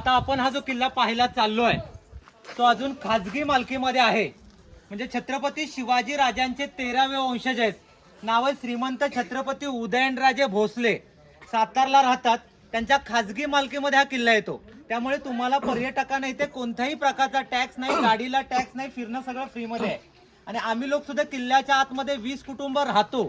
आता आपण हा जो किल्ला पाहायला चाललोय तो अजून खाजगी मालकीमध्ये आहे. म्हणजे छत्रपती शिवाजी राजांचे तेरावे वंशज आहेत. नाव श्रीमंत छत्रपती उदयनराजे भोसले. सातारला राहतात. त्यांच्या खाजगी मालकीमध्ये हा किल्ला येतो. त्यामुळे तुम्हाला पर्यटकांना इथे कोणत्याही प्रकारचा टॅक्स नाही गाडीला टॅक्स नाही फिरणं सगळं फ्रीमध्ये आहे. आणि आम्ही लोक सुद्धा किल्ल्याच्या आतमध्ये वीस कुटुंब राहतो.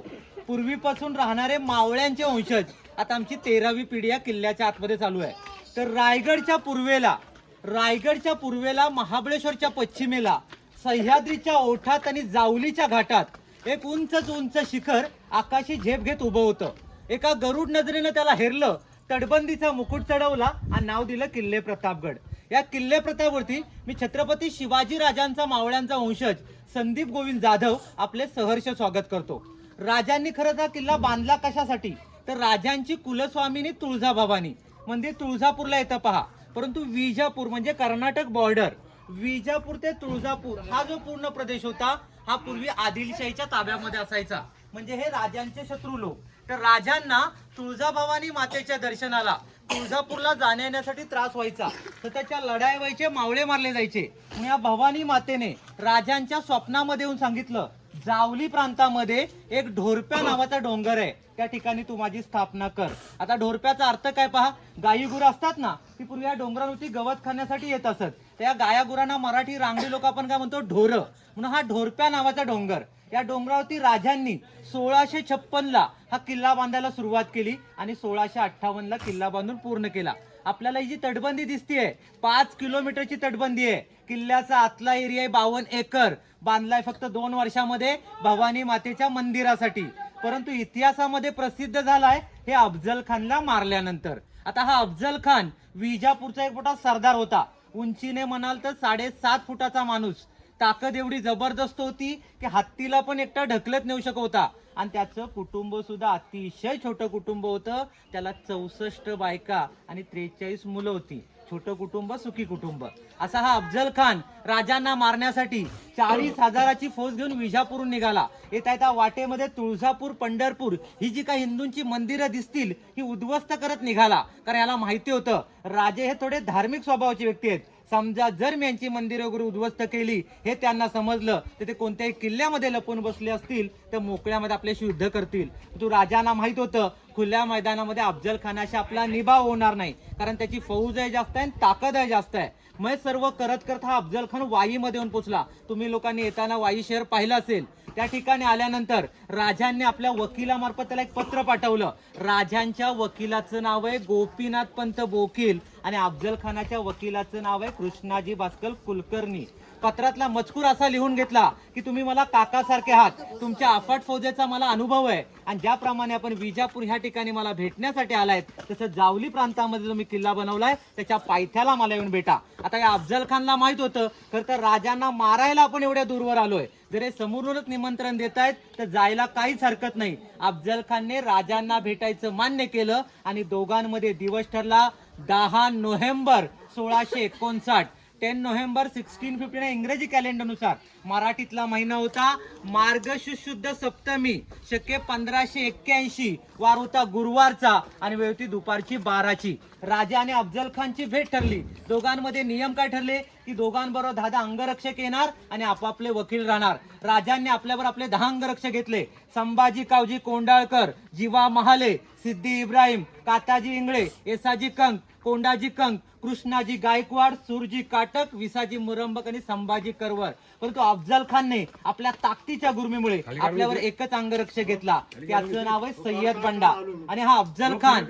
पूर्वीपासून राहणारे मावळ्यांचे वंशज. आता आमची तेरावी पिढी या किल्ल्याच्या आतमध्ये चालू आहे. तर रायगडच्या पूर्वेला रायगडच्या पूर्वेला महाबळेश्वरच्या पश्चिमेला सह्याद्रीच्या ओठात आणि जावलीच्या घाटात एक उंचच उंच शिखर आकाशी झेप घेत उभं होतं. एका गरुड नजरेनं त्याला हेरलं तटबंदीचा मुकुट चढवला आणि नाव दिलं किल्ले प्रतापगड. या किल्ले प्रतापवरती मी छत्रपती शिवाजी राजांचा मावळ्यांचा वंशज संदीप गोविंद जाधव आपले सहर्ष स्वागत करतो. राजांनी खरं हा किल्ला बांधला कशासाठी? तर राजांची कुलस्वामिनी तुळजाभवानी. मंदिर तुळजापूरला येतं पहा. परंतु विजापूर म्हणजे कर्नाटक बॉर्डर विजापूर ते तुळजापूर हा जो पूर्ण प्रदेश होता हा पूर्वी आदिलशाहीच्या ताब्यामध्ये असायचा. म्हणजे हे राजांचे शत्रू लोक. तर राजांना तुळजाभवानी मातेच्या दर्शनाला तुळजापूरला जाण्या येण्यासाठी त्रास व्हायचा. तर त्याच्या लढाई व्हायचे मावळे मारले जायचे. या भवानी मातेने राजांच्या स्वप्नामध्ये येऊन सांगितलं जावली प्रांतामध्ये एक ढोरप्या नावाचा डोंगर आहे. त्या ठिकाणी तू माझी स्थापना कर. आता ढोरप्याचा अर्थ काय पहा? गायी गुरं असतात ना ती पूर्वी या डोंगरावरती गवत खाण्यासाठी येत असत. त्या गाया गुरांना मराठी रांगडी लोक आपण काय म्हणतो? ढोर. म्हणून हा ढोरप्या नावाचा डोंगर. या डोंगरावरती राजांनी सोळाशे छप्पनला हा किल्ला बांधायला सुरुवात केली आणि सोळाशे अठ्ठावन्नला किल्ला बांधून पूर्ण केला. आपल्याला ही जी तटबंदी दिसतीये पाच किलोमीटरची तटबंदी आहे. किल्ल्याचा आतला एरिया आहे बावन्न एकर. बांधलाय फक्त दोन वर्षामध्ये भवानी मातेच्या मंदिरासाठी. परंतु इतिहासामध्ये प्रसिद्ध झालाय हे अफजल खानला मारल्यानंतर. आता हा अफजल खान विजापूरचा एक मोठा सरदार होता. उंचीने म्हणाल तर साडेसात फुटाचा माणूस. ताकद एवढी जबरदस्त होती की हत्तीला पण एकटा ढकलत नेऊ शकत होता. आणि त्याचं कुटुंब सुद्धा अतिशय छोटं कुटुंब होतं. त्याला चौसष्ट बायका आणि त्रेचाळीस मुलं होती. छोटं कुटुंब सुखी कुटुंब. असा हा अफजल खान राजांना मारण्यासाठी चाळीस हजाराची फौज घेऊन विजापूरून निघाला. येता येता वाटेमध्ये तुळजापूर पंढरपूर ही जी काही हिंदूंची मंदिरं दिसतील ही उद्ध्वस्त करत निघाला. कारण याला माहिती होतं राजे हे थोडे धार्मिक स्वभावाचे व्यक्ती आहेत. समजा जर मी यांची मंदिरं वगैरे उद्ध्वस्त केली हे त्यांना समजलं तर ते कोणत्याही किल्ल्यामध्ये लपून बसले असतील तर मोकळ्यामध्ये आपल्याशी युद्ध करतील. तू राजांना माहीत होतं खुल्या मैदानामध्ये अफजल खानाशी आपला निभाव होणार नाही कारण त्याची फौज आहे जास्त आहे आणि ताकद आहे जास्त आहे. मग सर्व करत करत हा अफजल खान वाईमध्ये येऊन पोचला. तुम्ही लोकांनी येताना वाई शहर पाहिलं असेल. त्या ठिकाणी आल्यानंतर राजांनी आपल्या वकिलामार्फत त्याला एक पत्र पाठवलं. राजांच्या वकिलाचं नाव आहे गोपीनाथ पंत बोकील. आणि अफजल खानाच्या वकिलाचं नाव आहे कृष्णाजी भास्कर कुलकर्णी. पत्रातला मजकूर असा लिहून घेतला की तुम्ही मला काकासारखे आहात. तुमच्या अफाट फौजेचा मला अनुभव आहे. आणि ज्याप्रमाणे आपण विजापूर ह्या ठिकाणी मला भेटण्यासाठी आलायत तसं जावली प्रांतामध्ये जो मी किल्ला बनवलाय त्याच्या पायथ्याला मला येऊन भेटा. आता या अफजल खानला माहीत होतं खरं तर राजांना मारायला आपण एवढ्या दूरवर आलोय. जर हे समोरूनच निमंत्रण देत आहेत तर जायला काहीच हरकत नाही. अफजल खानने राजांना भेटायचं मान्य केलं आणि दोघांमध्ये दिवस ठरला. दहा नोव्हेंबर सोळाशे एकोणसाठ. Ten November sixteen fifty nine इंग्रजी कॅलेंडरनुसार. मराठीतला महिना होता मार्गशुद्ध सप्तमी. शके पंधराशे एक्क्याऐंशी. वार होता गुरुवारचा आणि वेळ होती दुपारची बाराची. राजा आणि अफजल खानची भेट ठरली. दोघांमध्ये नियम काय ठरले? की दोघांबरोबर दहा दहा अंगरक्षक येणार आणि आपापले वकील राहणार. राजांनी आपल्यावर आपले दहा अंगरक्षक घेतले. संभाजी कावजी कोंडाळकर जीवा महाले सिद्धी इब्राहिम काताजी इंगळे येसाजी कंक कोंडाजी कंक कृष्णाजी गायकवाड सुरजी काटक विसाजी मुरंबक आणि संभाजी करवर परंतु अफजल खानने आपल्या ताकदीच्या गुरमीमुळे आपल्यावर एकच अंगरक्षक घेतला. त्याचं नाव आहे सय्यद बंडा. आणि हा अफजल खान.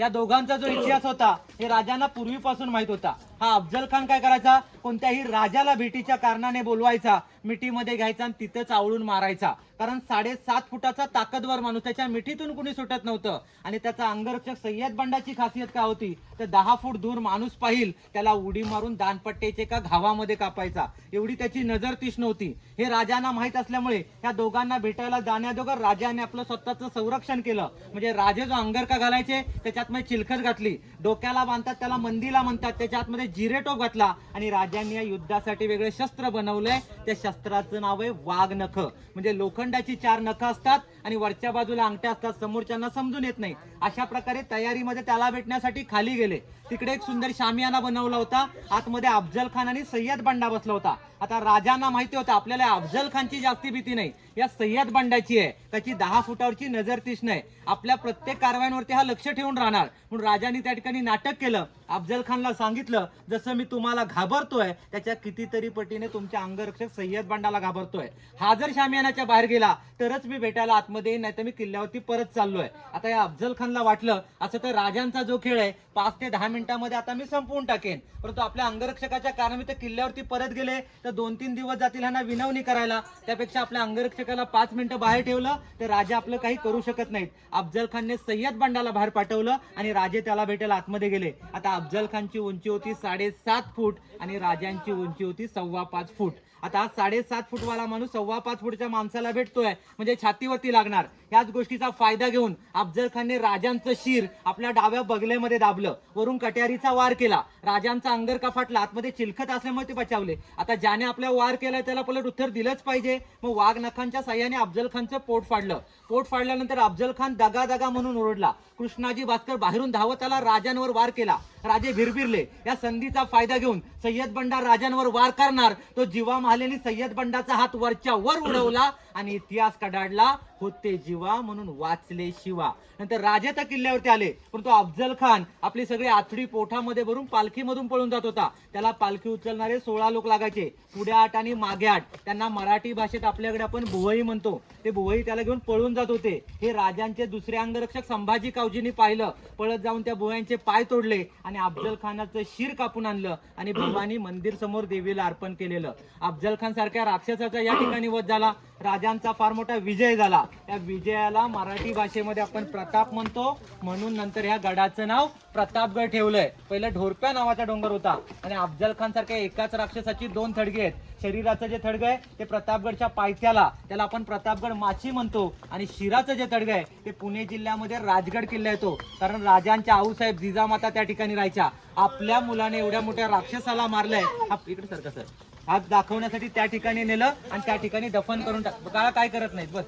या दोघांचा जो इतिहास होता. हे राजांना पूर्वीपासून माहीत होता. हा अफजल खान काय करायचा? कोणत्याही राजाला भेटीच्या कारणाने बोलवायचा मिठीमध्ये घ्यायचा आणि तिथंच आवळून मारायचा. कारण साडेसात फुटाचा ताकदवर माणूस त्याच्या मिठीतून कुणी सुटत नव्हतं. आणि त्याचा अंगरक्षक सय्यद बंडाची खासियत काय होती? तर दहा फूट दूर माणूस पाहिल त्याला उडी मारून दानपट्ट्याचे का घावामध्ये कापायचा. एवढी त्याची नजर तीक्ष्ण होती. हे राजांना माहीत असल्यामुळे ह्या दोघांना भेटायला जाण्यादोगर राजाने आपलं स्वतःचं संरक्षण केलं. म्हणजे राजे जो अंगरका घालायचे त्याच्यात मध्ये चिलखत घातली. डोक्याला बांधतात त्याला मंदीला म्हणतात त्याच्यात मध्ये जिरे टोप घातला आणि राजांनी या युद्धासाठी वेगळे शस्त्र बनवलंय त्या शस्त्राचं नाव आहे वाघ नख म्हणजे लोखंडाची चार नख असतात. आणि वरच्या बाजूला अंगठ्या असतात समोरच्यांना समजून येत नाही. अशा प्रकारे तयारीमध्ये त्याला भेटण्यासाठी खाली गेले. तिकडे एक सुंदर शामियाना बनवला होता. आतमध्ये अफजल खान आणि सय्यद बंडा बसला होता. आता राजांना माहिती होतं आपल्याला अफजल खानची जास्ती भीती नाही. या सय्यद बंडाची आहे. त्याची दहा फुटावरची नजर तीक्ष्ण आहे. आपल्या प्रत्येक कारवायांवरती हा लक्ष ठेवून राहणार. म्हणून राजांनी त्या ठिकाणी नाटक केलं. अफजल खानला सांगितलं जसं मी तुम्हाला घाबरतोय त्याच्या कितीतरी पटीने तुमच्या अंगरक्षक सय्यद बंडाला घाबरतोय. हा जर शामियानाच्या बाहेर गेला तरच मी भेटायला आतमध्ये नाही तर मी किल्ल्यावरती परत चाललोय. आता या अफजल खानला वाटलं असं तर राजांचा जो खेळ आहे पाच ते दहा मिनिटांमध्ये आता मी संपवून टाकेन. परंतु आपल्या अंगरक्षकाच्या कारणाने किल्ल्यावरती परत गेले तर दोन तीन दिवस जातील ह्यांना विनवणी करायला. त्यापेक्षा आपल्या अंगरक्षकाला पाच मिनिटं बाहेर ठेवलं तर राजा आपलं काही करू शकत नाहीत. अफजल खानने सय्यद बंडाला बाहेर पाठवलं आणि राजे त्याला भेटायला आतमध्ये गेले. आता अफजल खानची उंची होती साडेसात फूट आणि राजांची उंची होती सव्वा पाच फूट. आता हा साडेसात फूटवाला माणूस सव्वा पाच फूटच्या माणसाला भेटतोय. म्हणजे छातीवरती लागणार. याच गोष्टीचा फायदा घेऊन अफजल खानने राजांचं शिर आपल्या डाव्या बगल्यामध्ये दाबलं. वरून कट्यारीचा वार केला. राजांचा अंगर फाटला आतमध्ये चिलखत असल्यामुळे ते बचावले. आता ज्याने आपल्या वार केलाय त्याला पलट उत्तर दिलंच पाहिजे. मग वाघ नखांच्या साह्याने अफजल खानचं पोट फाडलं. पोट फाडल्यानंतर अफजल खान दगा दगा म्हणून ओरडला. कृष्णाजी भास्कर बाहेरून धावत आला राजांवर वार केला. राजे भिरभिरले. या संधीचा फायदा घेऊन सय्यद बंडा राजांवर वार करणार तो जीवा आलेली सय्यद बंडाचा हात वरच्या वर उडवला. आणि इतिहास कडाडला होते जीवा म्हणून वाचले शिवा. नंतर राजे त्या किल्ल्यावरती आले परंतु अफजल खान आपली सगळी आथडी पोठामध्ये भरून पालखीमधून पळून जात होता. त्याला पालखी उचलणारे सोळा लोक लागायचे. पुढे आठ आणि मागे आठ. त्यांना मराठी भाषेत आपल्याकडे आपण भुवई म्हणतो. ते भुवई त्याला घेऊन पळून जात होते. हे राजांचे दुसरे अंगरक्षक संभाजी कावजींनी पाहिलं. पळत जाऊन त्या भुवयांचे पाय तोडले आणि अफजल खानाचं शिर कापून आणलं आणि भवानी मंदिर समोर देवीला अर्पण केलेलं. अफजल खान सारख्या राक्षसाचा या ठिकाणी वध झाला. राजा राजांचा फार मोठा विजय झाला. त्या विजयाला मराठी भाषेमध्ये आपण प्रताप म्हणतो. म्हणून नंतर ह्या गडाचं नाव प्रतापगड ठेवलंय. पहिलं ढोरप्या नावाचा डोंगर होता. आणि अफजल खान सारख्या एकाच राक्षसाची दोन थडगे आहेत. शरीराचं जे थडगं आहे ते प्रतापगडच्या पायथ्याला. त्याला आपण प्रतापगड माची म्हणतो. आणि शिराचं जे थडगं आहे ते पुणे जिल्ह्यामध्ये राजगड किल्ला येतो. कारण राजांच्या आऊसाहेब जिजामाता त्या ठिकाणी राहायच्या. आपल्या मुलाने एवढ्या मोठ्या राक्षसाला मारलंय. हा इकडे सर सर. हात दाखवण्यासाठी त्या ठिकाणी नेलं आणि त्या ठिकाणी दफन करून टाक. काळा काय करत नाहीत? बस.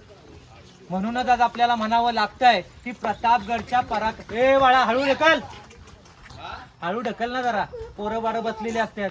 म्हणूनच आज आपल्याला म्हणावं लागतंय की प्रतापगडच्या पराक ए वाळा हळू ढकल. हळू ढकल ना जरा. पोरं बारं बसलेली असतात.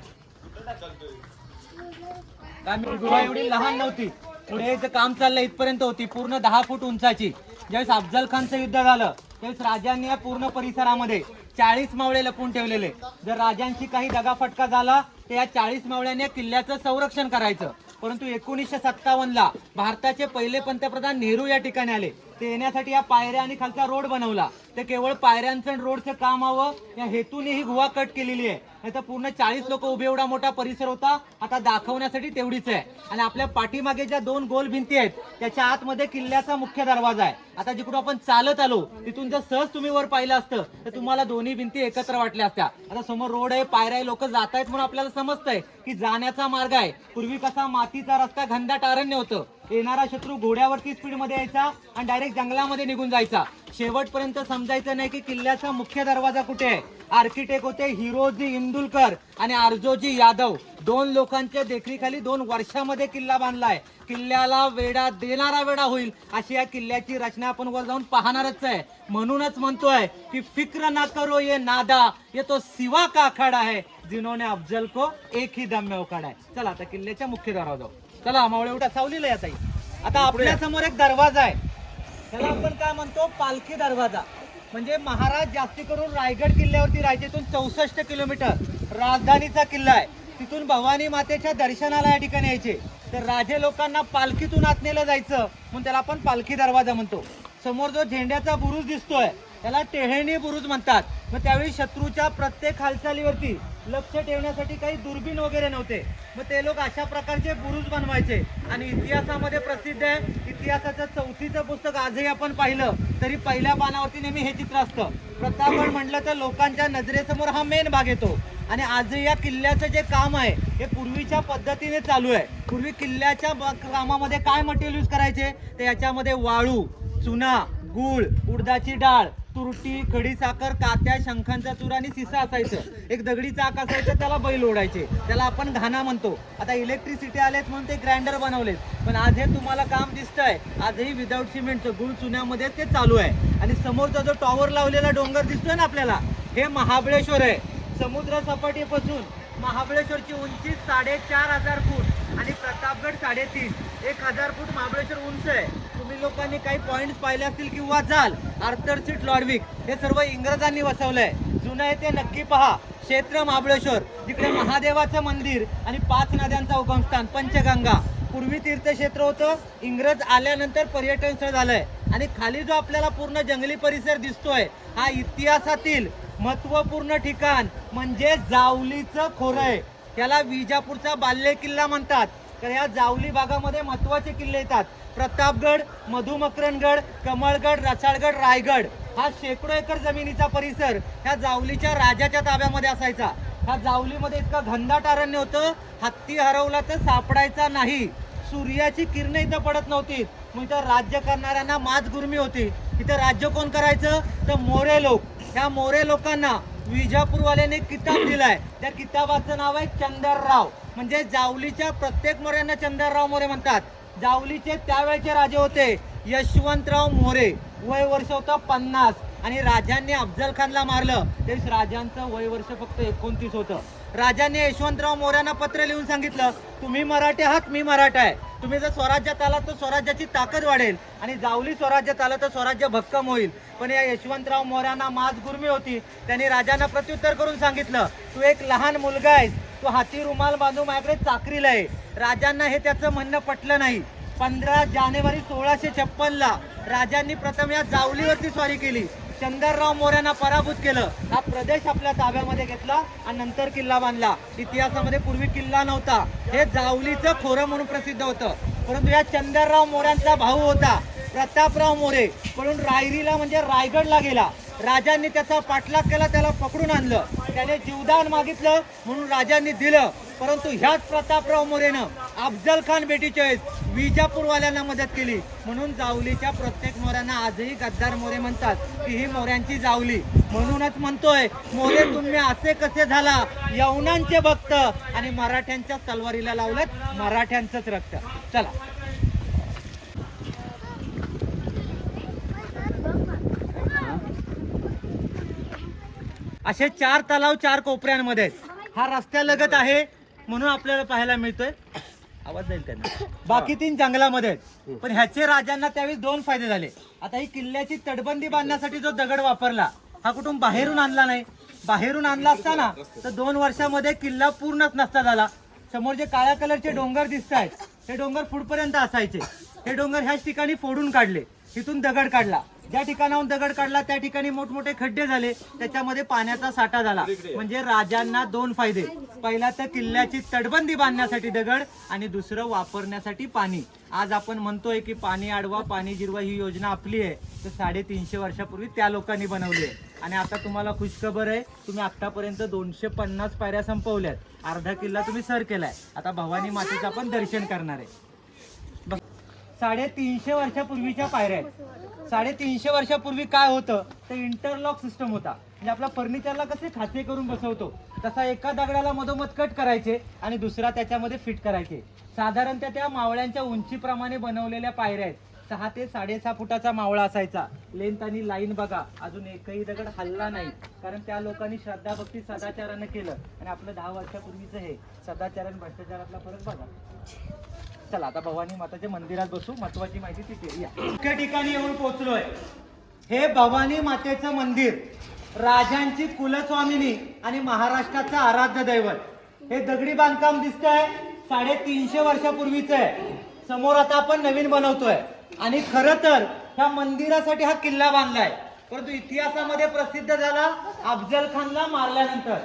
काय मी एवढी लहान नव्हती. पुढे काम चाललं इथपर्यंत होती. पूर्ण दहा फूट उंचाची. ज्यावेळेस अफजल खानचं युद्ध झालं त्यावेळेस राजांनी या पूर्ण परिसरामध्ये चाळीस मावळे लपून ठेवलेले. जर राजांशी काही दगाफटका झाला या चाळीस मावळ्याने किल्ल्याचं संरक्षण करायचं. परंतु एकोणीसशे सत्तावन्नला भारताचे पहिले पंतप्रधान नेहरू या ठिकाणी आले. ते येण्यासाठी या पायऱ्या आणि खालचा रोड बनवला. ते केवळ पायऱ्यांचं आणि रोडचं काम हवं. या हेतूने ही गुहा कट केलेली आहे. नाही तर पूर्ण चाळीस लोक उभे एवढा मोठा परिसर होता. आता दाखवण्यासाठी तेवढीच आहे. आणि आपल्या पाठीमागे ज्या दोन गोल भिंती आहेत त्याच्या आतमध्ये किल्ल्याचा मुख्य दरवाजा आहे. आता जिकडून आपण चालत आलो तिथून जर सहज तुम्ही वर पाहिलं असतं तर तुम्हाला दोन्ही भिंती एकत्र वाटल्या असत्या. आता समोर रोड आहे पायऱ्या लोक जात आहेत म्हणून आपल्याला समजतंय की जाण्याचा मार्ग आहे. पूर्वी कसा मातीचा रस्ता घनदाट अरण्य होतं. येणारा शत्रू घोड्यावरती स्पीडमध्ये यायचा आणि डायरेक्ट जंगलामध्ये निघून जायचा. शेवटपर्यंत समजायचं नाही की किल्ल्याचा मुख्य दरवाजा कुठे आहे. आर्किटेक्ट होते हिरोजी इंदुलकर आणि आर्जोजी यादव. दोन लोकांच्या देखरेखाली दोन वर्षामध्ये किल्ला बांधलाय. किल्ल्याला वेडा देणारा वेडा होईल अशी या किल्ल्याची रचना आपण वर जाऊन पाहणारच आहे. म्हणूनच म्हणतोय की फिक्र ना करो ये नादा ये तो सिवा का अखाडा आहे जिन्होंने अफजल को एक ही दम्य में चला आता किल्ल्याच्या मुख्य दरवाजा जाऊ. चला मावळे उठा सावलीला या ताई. आता आपल्यासमोर एक दरवाजा आहे. त्याला आपण काय म्हणतो? पालखी दरवाजा. म्हणजे महाराज जास्ती करून रायगड किल्ल्यावरती राहायचे इथून चौसष्ट किलोमीटर राजधानीचा किल्ला आहे. तिथून भवानी मातेच्या दर्शनाला या ठिकाणी यायचे. तर राजे लोकांना पालखीतून आत नेलं जायचं म्हणून त्याला आपण पालखी दरवाजा म्हणतो. समोर जो झेंड्याचा बुरुज दिसतोय त्याला टेहळणी बुरुज म्हणतात. मग त्यावेळी शत्रूच्या प्रत्येक हालचालीवरती लक्ष ठेवण्यासाठी काही दुर्बीण वगैरे नव्हते. मग ते लोक अशा प्रकारचे बुरुज बनवायचे. आणि इतिहासामध्ये प्रसिद्ध आहे इतिहासाचं चौथीचं पुस्तक आजही आपण पाहिलं तरी पहिल्या पानावरती नेहमी हे चित्र असतं. प्रतापगड म्हटलं तर लोकांच्या नजरेसमोर हा मेन भाग येतो. आणि आजही या किल्ल्याचं जे काम आहे हे पूर्वीच्या पद्धतीने चालू आहे. पूर्वी किल्ल्याच्या कामामध्ये काय मटेरियल यूज करायचे? तर याच्यामध्ये वाळू चुना गूळ उडदाची डाळ तुरटी खडी साखर कात्या शंखांचा चूर आणि सिसा असायचं. एक दगडी चाक असायचं त्याला बैल ओढायचे. त्याला आपण घाणा म्हणतो. आता इलेक्ट्रिसिटी आलेत म्हणून ते ग्राइंडर बनवलेत. पण आज हे तुम्हाला काम दिसतंय. आजही विदाऊट सिमेंटचं गुळ चुन्यामध्ये ते चालू आहे. आणि समोरचा जो टॉवर लावलेला डोंगर दिसतोय ना आपल्याला हे महाबळेश्वर आहे. समुद्र सपाटीपासून महाबळेश्वरची उंची साडेचार हजार फूट आणि प्रतापगड साडेतीन. एक हजार फूट महाबळेश्वर उंच आहे. लोकांनी काही पॉईंट्स पाहिले असतील किंवा जाल आर्थर सीट लॉडविक हे सर्व इंग्रजांनी वसवलंय. जुनं आहे ते नक्की पहा. क्षेत्र महाबळेश्वर जिकडे महादेवाचं मंदिर आणि पाच नद्यांचा उगमस्थान पंचगंगा. पूर्वी तीर्थक्षेत्र होतं इंग्रज आल्यानंतर पर्यटन स्थळ झालंय. आणि खाली जो आपल्याला पूर्ण जंगली परिसर दिसतोय हा इतिहासातील महत्त्वपूर्ण ठिकाण म्हणजे जावलीचं खोरं आहे. त्याला विजापूरचा बाल्य किल्ला म्हणतात. तर या जावली भागामध्ये महत्त्वाचे किल्ले येतात. प्रतापगड मधुमकरणगड कमळगड रसाळगड रायगड. हा शेकडो एकर जमिनीचा परिसर ह्या जावलीच्या राजाच्या ताब्यामध्ये असायचा. ह्या जावलीमध्ये इतकं घनदाट अरण्य होतं हत्ती हरवला तर सापडायचा नाही. सूर्याची किरणं इथं पडत नव्हती. मग इथं राज्य करणाऱ्यांना माज गुरमी होती. इथं राज्य कोण करायचं? तर मोरे लोक. ह्या मोरे लोकांना विजापूरवाल्याने किताब दिलाय. त्या किताबाचं नाव आहे चंदरराव म्हणजे जावलीच्या प्रत्येक मोऱ्यांना चंदरराव मोरे म्हणतात. जावलीचे त्यावेळेचे राजे होते यशवंतराव मोरे. वय वर्ष होतं पन्नास. आणि राजांनी अफजल खानला मारलं. तेच राजांचं वय वर्ष फक्त एकोणतीस होतं. राजांनी यशवंतराव मोऱ्यांना पत्र लिहून सांगितलं तुम्ही मराठी आहात मी मराठा आहे. तुम्ही जर स्वराज्यात आलात तर स्वराज्याची ताकद वाढेल. आणि जावली स्वराज्यात आलं तर स्वराज्य भक्कम होईल. पण या यशवंतराव मोऱ्यांना माझ गुरमी होती. त्यांनी राजांना प्रत्युत्तर करून सांगितलं तू एक लहान मुलगा आहेस. तो हाती रुमाल बांधून माझ्याकडे चाकरीला आहे. राजांना हे त्याचं म्हणणं पटलं नाही. पंधरा जानेवारी सोळाशे छप्पनला राजांनी प्रथम या जावलीवरती स्वारी केली. चंदरराव मोऱ्यांना पराभूत केलं. हा प्रदेश आपल्या ताब्यामध्ये घेतला आणि नंतर किल्ला बांधला. इतिहासामध्ये पूर्वी किल्ला नव्हता. हे जावलीचं खोरं म्हणून प्रसिद्ध होतं. परंतु या चंदरराव मोऱ्यांचा भाऊ होता प्रतापराव मोरे. म्हणून रायरीला म्हणजे रायगडला गेला. राजांनी त्याचा पाठलाग केला त्याला पकडून आणलं. त्याने जीवदान मागितलं म्हणून राजांनी दिलं. परंतु ह्याच प्रतापराव मोरेनं अफजल खान बेटीच्या वेळेस विजापूरवाल्यांना मदत केली. म्हणून जावलीच्या प्रत्येक मोऱ्यांना आजही गद्दार मोरे म्हणतात की ही मोऱ्यांची जावली. म्हणूनच म्हणतोय मोरे तुम्ही असे कसे झाला? यवनांचे भक्त आणि मराठ्यांच्या तलवारीला लावलं मराठ्यांचंच रक्त. चला. असे चार तलाव चार कोपऱ्यांमध्ये आहेत. हा रस्त्यालगत आहे म्हणून आपल्याला पाहायला मिळतोय. आवाज जाईल त्यांना. बाकी तीन जंगलामध्ये आहेत. पण ह्याचे राजांना त्यावेळी दोन फायदे झाले. आता ही किल्ल्याची तटबंदी बांधण्यासाठी जो दगड वापरला हा कुठून बाहेरून आणला नाही. बाहेरून आणला असताना तर दोन वर्षामध्ये किल्ला पूर्णच नसता झाला. समोर जे काळ्या कलरचे डोंगर दिसत आहेत हे डोंगर फुटपर्यंत असायचे. हे डोंगर ह्याच ठिकाणी फोडून काढले. इथून दगड काढला. ज्या ठिकाणाहून दगड काढला त्या ठिकाणी मोठमोठे खड्डे झाले. त्याच्यामध्ये पाण्याचा साठा झाला. म्हणजे राजांना दोन फायदे. पहिला तर किल्ल्याची तटबंदी बांधण्यासाठी दगड आणि दुसरं वापरण्यासाठी पाणी. आज आपण म्हणतोय की पाणी अडवा पाणी जिरवा ही योजना आपली आहे. तर साडेतीनशे वर्षापूर्वी त्या लोकांनी बनवली आहे. आणि आता तुम्हाला खुशखबर आहे तुम्ही आतापर्यंत दोनशे पन्नास पायऱ्या संपवल्यात. अर्धा किल्ला तुम्ही सर केलाय. आता भवानी मातेचं आपण दर्शन करणार आहे. साडेतीनशे वर्षापूर्वीच्या पायऱ्या आहेत. साडेतीनशे वर्षापूर्वी काय होतं? तर इंटरलॉक सिस्टम होता. म्हणजे आपला फर्निचरला कसे खाचे करून बसवतो? तसा एका दगडाला मधोमध कट करायचे आणि दुसरा त्याच्यामध्ये फिट करायचे. साधारणतः त्या मावळ्यांच्या उंचीप्रमाणे बनवलेल्या पायऱ्या आहेत. सहा ते साडेसहा फुटाचा मावळा असायचा. लेंथ आणि लाईन बघा अजून एकही दगड हल्ला नाही. कारण त्या लोकांनी श्रद्धा भक्ती सदाचारानं केलं. आणि आपलं दहा वर्षापूर्वीचं हे सदाचार आणि भ्रष्टाचारातला फरक बघा. चला आता भवानी माताच्या मंदिरात बसू. महत्वाची माहिती तिथे या. मुख्य ठिकाणी येऊन पोहोचलोय. हे भवानी मातेचं मंदिर राजांची कुलस्वामिनी आणि महाराष्ट्राचं आराध्य दैवत. हे दगडी बांधकाम दिसतंय. साडेतीनशे वर्षापूर्वीच आहे. समोर आता आपण नवीन बनवतोय. आणि खर तर ह्या मंदिरासाठी हा किल्ला बांधलाय. परंतु इतिहासामध्ये प्रसिद्ध झाला अफजल खानला मारल्यानंतर.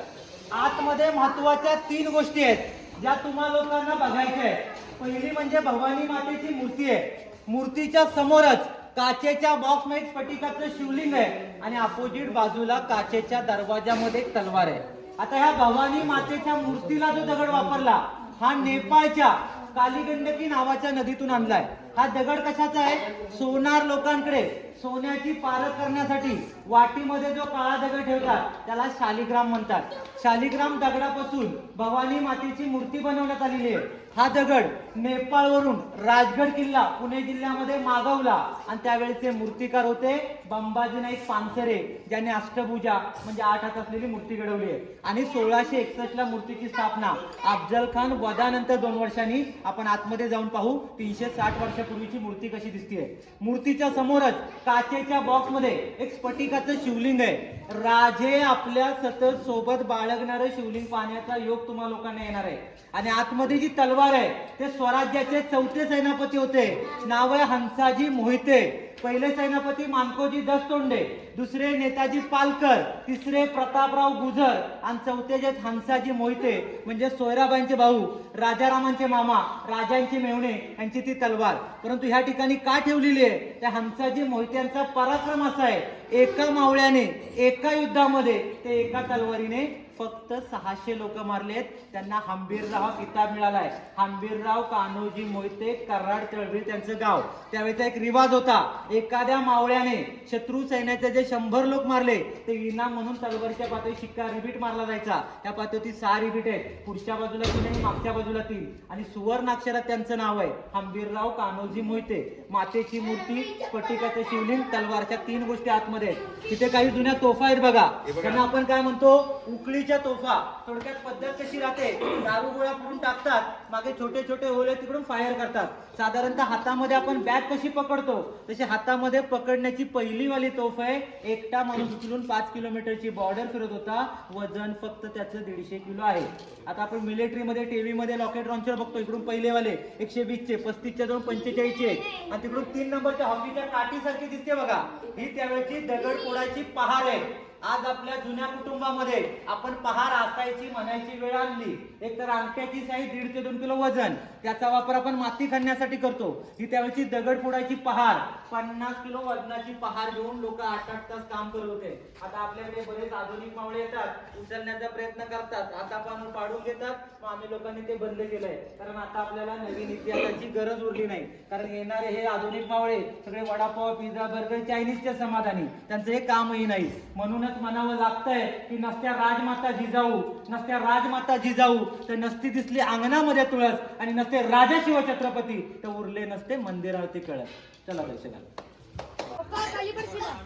आतमध्ये महत्त्वाच्या तीन गोष्टी आहेत ज्या तुम्हा लोकांना बघायच्या आहेत. पहिली म्हणजे भवानी मातेची मूर्ती आहे. मूर्तीच्या समोरच काचेच्या बॉक्समध्ये स्फटिकाचं शिवलिंग आहे आणि अपोजिट बाजूला काचेच्या दरवाजामध्ये एक तलवार आहे. आता ह्या भवानी मातेच्या मूर्तीला जो दगड वापरला हा नेपाळच्या कालीगंडकी नावाच्या नदीतून आणलाय. हा दगड कशाचा आहे? सोनार लोकांकडे. सोन्याची पारख करण्यासाठी वाटीमध्ये जो काळा दगड ठेवतात त्याला शालिग्राम म्हणतात. शालिग्राम दगडापासून भवानी मातेची मूर्ती बनवण्यात आलेली आहे. हा दगड नेपाळवरून राजगड किल्ला पुणे जिल्ह्यामध्ये मागवला. आणि त्यावेळेचे मूर्तिकार होते बंबाजी नाईक पानसरे ज्यांनी अष्टभुजा म्हणजे आठ हात असलेली मूर्ती घडवली आहे. आणि सोळाशे एकसष्ट ला मूर्तीची स्थापना अफजल खान वधानंतर दोन वर्षांनी आपण आतमध्ये जाऊन पाहू. तीनशे साठ वर्ष वर्षापूर्वीची मूर्ती कशी दिसते मूर्तीच्या समोरच काचेच्या बॉक्समध्ये एक स्फटिकाचं शिवलिंग आहे. राजे आपल्या सतत सोबत बाळगणारं शिवलिंग पाहण्याचा योग तुम्हा लोकांना येणार आहे. आणि आतमध्ये जी तलवार आहे ते स्वराज्याचे चौथे सेनापती होते. नाव आहे हंसाजी मोहिते. पहिले सेनापती मानकोजी दसतोंडे दुसरे नेताजी पालकर तिसरे प्रतापराव गुजर आणि चौथे जे हंसाजी मोहिते म्हणजे सोयराबाईंचे भाऊ राजारामांचे मामा राजांचे मेवणे यांची ती तलवार. परंतु ह्या ठिकाणी का ठेवलेली आहे? त्या हंसाजी मोहित्यांचा पराक्रम असा आहे. एका मावळ्याने एका युद्धामध्ये ते एका तलवारीने फक्त सहाशे लोक मारलेत. त्यांना हंबीरराव हा किताब मिळालाय. हंबीरराव कान्होजी मोहिते कराड तळवीर त्यांचं गाव. त्यावेळेचा एक रिवाज होता. एखाद्या मावळ्याने शत्रू सैन्याचे जे शंभर लोक मारले ते इनाम म्हणून तलवारीच्या पातळी शिक्का रिबीट मारला जायचा. त्या पातळी सहा रिबीट आहेत. पुढच्या बाजूला तीन आणि मागच्या बाजूला तीन. आणि सुवर्ण अक्षरात त्यांचं नाव आहे. हंबीरराव कान्होजी मोहिते. मातेची मूर्ती स्फटिकाचं शिवलिंग तलवारच्या तीन गोष्टी आतमध्ये आहेत. तिथे काही जुन्या तोफा आहेत बघा. त्यांना आपण काय म्हणतो? उकळीच्या तोफा. थोडक्यात पद्धत कशी राहते? दारू गोळा करून टाकतात. मागे छोटे छोटे ओले तिकडून फायर करतात. साधारणतः हातामध्ये आपण बॅग कशी पकडतो? तशी हातामध्ये पकडण्याची पहिली वाली तोफ आहे एकटा माणूस उचलून पाच किलोमीटरची बॉर्डर फिरत होता. वजन फक्त त्याचं दीडशे किलो आहे. आता आपण मिलिटरीमध्ये टीव्हीमध्ये लॉकेट लॉन्चर बघतो. इकडून पहिले वाले एकशे वीसचे पस्तीसच्या दोन पंचेचाळीसचे. आणि तिकडून तीन नंबरच्या हॉकीच्या काठीसारखी दिसते बघा. ही त्यावेळेची दगड पोडायची पहार आहे. आज आपल्या जुन्या कुटुंबामध्ये आपण पहार असायची म्हणायची वेळ आणली. एक तर अंगठ्याची साई दीड ते दोन किलो वजन. त्याचा वापर आपण माती खणण्यासाठी करतो. ही त्यावेळेची दगड फोडायची पहार पन्नास किलो वजनाची पहार घेऊन लोक आठ आठ तास काम करत होते. आता आपल्याकडे बरेच आधुनिक मावळे येतात. उचलण्याचा प्रयत्न करतात. आता आपण पाडून घेतात. मग आम्ही लोकांनी ते बंद केलंय. कारण आता आपल्याला नवीन इतिहासाची गरज उरली नाही. कारण येणारे हे आधुनिक मावळे सगळे वडापाव पिझ्झा बर्गर चायनीजच्या समाधानी. त्यांचं हे कामही नाही. म्हणून म्हणूनच म्हणावं लागतंय की नसत्या राजमाता जिजाऊ नसत्या राजमाता जिजाऊ तर नसती दिसली अंगणामध्ये तुळस आणि नसते राजा शिवछत्रपती तर उरले नसते मंदिरावरती कळस. चला दर्शका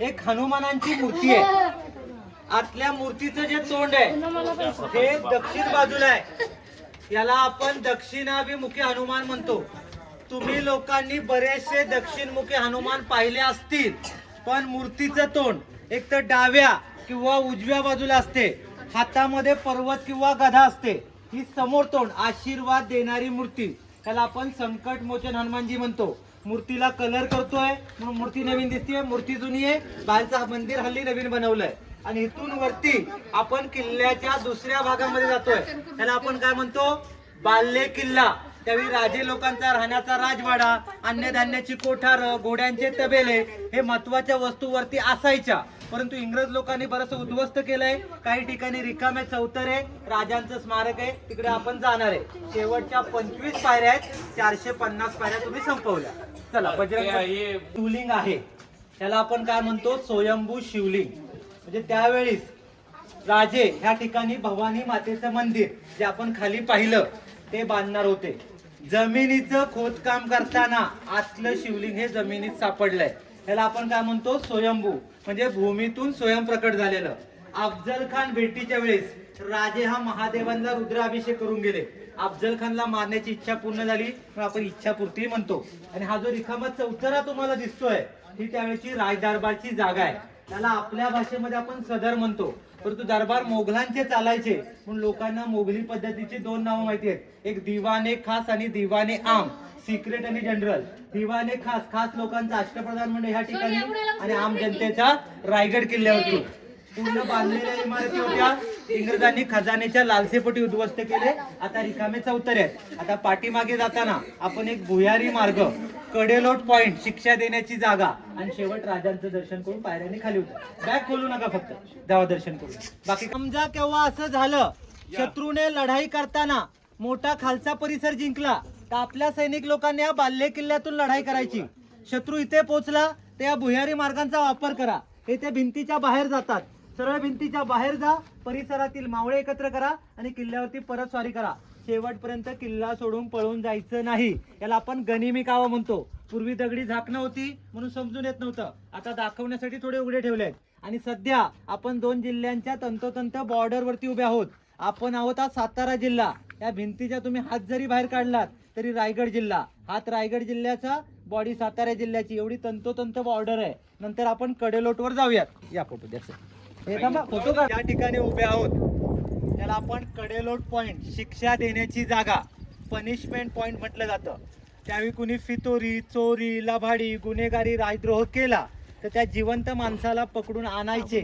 एक हनुमानांची मूर्ती आहे. आतल्या मूर्तीचं जे तोंड आहे ते दक्षिण बाजूला आहे. याला आपण दक्षिणाभिमुखी हनुमान म्हणतो. तुम्ही लोकांनी बरेचसे दक्षिणमुखी हनुमान पाहिले असतील पण मूर्तीचं तोंड एक तर डाव्या किंवा उजव्या बाजूला असते हातामध्ये पर्वत किंवा गधा असते ही समोर तोंड आशीर्वाद देणारी मूर्ती. त्याला आपण संकट मोचन हनुमानजी म्हणतो. मूर्तीला कलर करतोय म्हणून मूर्ती नवीन दिसते मूर्ती जुनी आहे बाहेरचं मंदिर हल्ली नवीन बनवलंय. आणि इथून वरती आपण किल्ल्याच्या दुसऱ्या भागामध्ये जातोय. त्याला आपण काय म्हणतो? बाल्ले किल्ला. त्यावेळी राजे लोकांचा राहण्याचा राजवाडा अन्नधान्याची कोठार घोड्यांचे तबेले हे महत्त्वाच्या वस्तूवरती असायच्या. परंतु इंग्रज लोकांनी बरंच उद्ध्वस्त केलंय. काही ठिकाणी रिकामे चौतरे राजांचं स्मारक आहे तिकडे आपण जाणार आहे. शेवटच्या पंचवीस पायऱ्या आहेत चारशे पन्नास पायऱ्या तुम्ही संपवल्या. चला बजरंग शिवलिंग आहे. त्याला आपण काय म्हणतो? स्वयंभू शिवलिंग. म्हणजे त्यावेळीस राजे ह्या ठिकाणी भवानी मातेचं मंदिर जे आपण खाली पाहिलं ते बांधणार होते. जमिनीचं खोदकाम करताना आतलं शिवलिंग हे जमिनीत सापडलंय. त्याला आपण काय म्हणतो? स्वयंभू. म्हणजे भूमीतून स्वयंप्रकट झालेलं. अफजल खान भेटीच्या वेळेस राजे हा महादेवांना रुद्राभिषेक करून गेले. अफजल खानला मारण्याची इच्छा पूर्ण झाली. आपण इच्छापूर्ती म्हणतो. आणि हा जो रिकामा चौथरा तुम्हाला दिसतोय ही त्यावेळेची राजदरबारची जागा आहे. त्याला आपल्या भाषेमध्ये आपण सदर म्हणतो. परंतु दरबार मोगलांचे चालायचे. म्हणून लोकांना मोगली पद्धतीची दोन नावं माहिती आहेत. एक दिवाने खास आणि दिवाने आम सिक्रेट आणि जनरल दिवाने खास खास लोकांचा अष्टप्रधान म्हणजे ह्या ठिकाणी आणि आम जनतेचा रायगड किल्ल्यावरती. पूर्ण बांधलेल्या इमारती होत्या. इंग्रजांनी खजानेच्या लालसेपोटी उद्ध्वस्त केले. आता रिकामे चौतरे आहेत आता पाठीमागे जाताना आपण एक भुयारी मार्ग कडेलोट पॉइंट शिक्षा देण्याची जागा आणि शेवट राजांचं दर्शन करून पायऱ्याने खाली उतर. बॅग खोलू नका फक्त. जावा दर्शन करून. बाकी समजा केव्हा असं झालं शत्रूने लढाई करताना मोठा खालचा परिसर जिंकला तर आपल्या सैनिक लोकांनी या बाल्य किल्ल्यातून लढाई करायची. शत्रू इथे पोहोचला तर या भुयारी मार्गांचा वापर करा. हे त्या भिंतीच्या बाहेर जातात. सरळ भिंतीच्या बाहेर जा परिसरातील मावळे एकत्र करा आणि किल्ल्यावरती परत स्वारी करा. शेवटपर्यंत किल्ला सोडून पळून जायचं नाही. याला आपण गनिमी कावा म्हणतो. पूर्वी दगडी झाकणं होती म्हणून समजून येत नव्हतं. आता दाखवण्यासाठी थोडे उघडे ठेवले आहेत. आणि सध्या आपण दोन जिल्ह्यांच्या तंतोतंत बॉर्डरवरती उभे आहोत. आपण आहोत आज सातारा जिल्हा. या भिंतीच्या तुम्ही हात जरी बाहेर काढलात तरी रायगड जिल्हा. हात रायगड जिल्ह्याचा बॉडी सातारा जिल्ह्याची एवढी तंतोतंत बॉर्डर आहे. नंतर आपण कडेलोटवर जाऊयात. या फोटो द्या या ठिकाणी उभे आहोत. त्याला आपण कडेलोट पॉइंट शिक्षा देण्याची जागा पनिशमेंट पॉइंट म्हटलं जातं. त्यावेळी कुणी फितोरी चोरी लभाडी गुन्हेगारी राजद्रोह केला तर त्या जिवंत माणसाला पकडून आणायचे.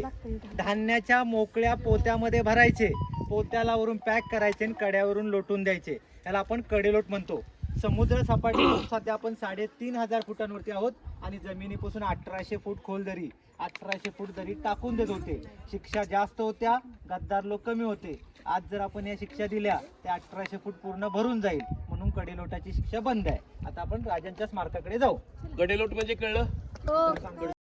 धान्याच्या मोकळ्या पोत्यामध्ये भरायचे. पोत्याला वरून पॅक करायचे आणि कड्यावरून लोटून द्यायचे. याला आपण कडेलोट म्हणतो. समुद्र सपाटीपासून सध्या आपण साडेतीन हजार फुटांवरती आहोत आणि जमिनीपासून अठराशे फूट खोल दरी अठराशे फूट दरी टाकून देत होते. शिक्षा जास्त होत्या गद्दार लोक कमी होते. आज जर आपण या शिक्षा दिल्या त्या अठराशे फूट पूर्ण भरून जाईल. म्हणून कडेलोटाची शिक्षा बंद आहे. आता आपण राजांच्या स्मारकाकडे जाऊ. गडेलोट म्हणजे कळलं? हो.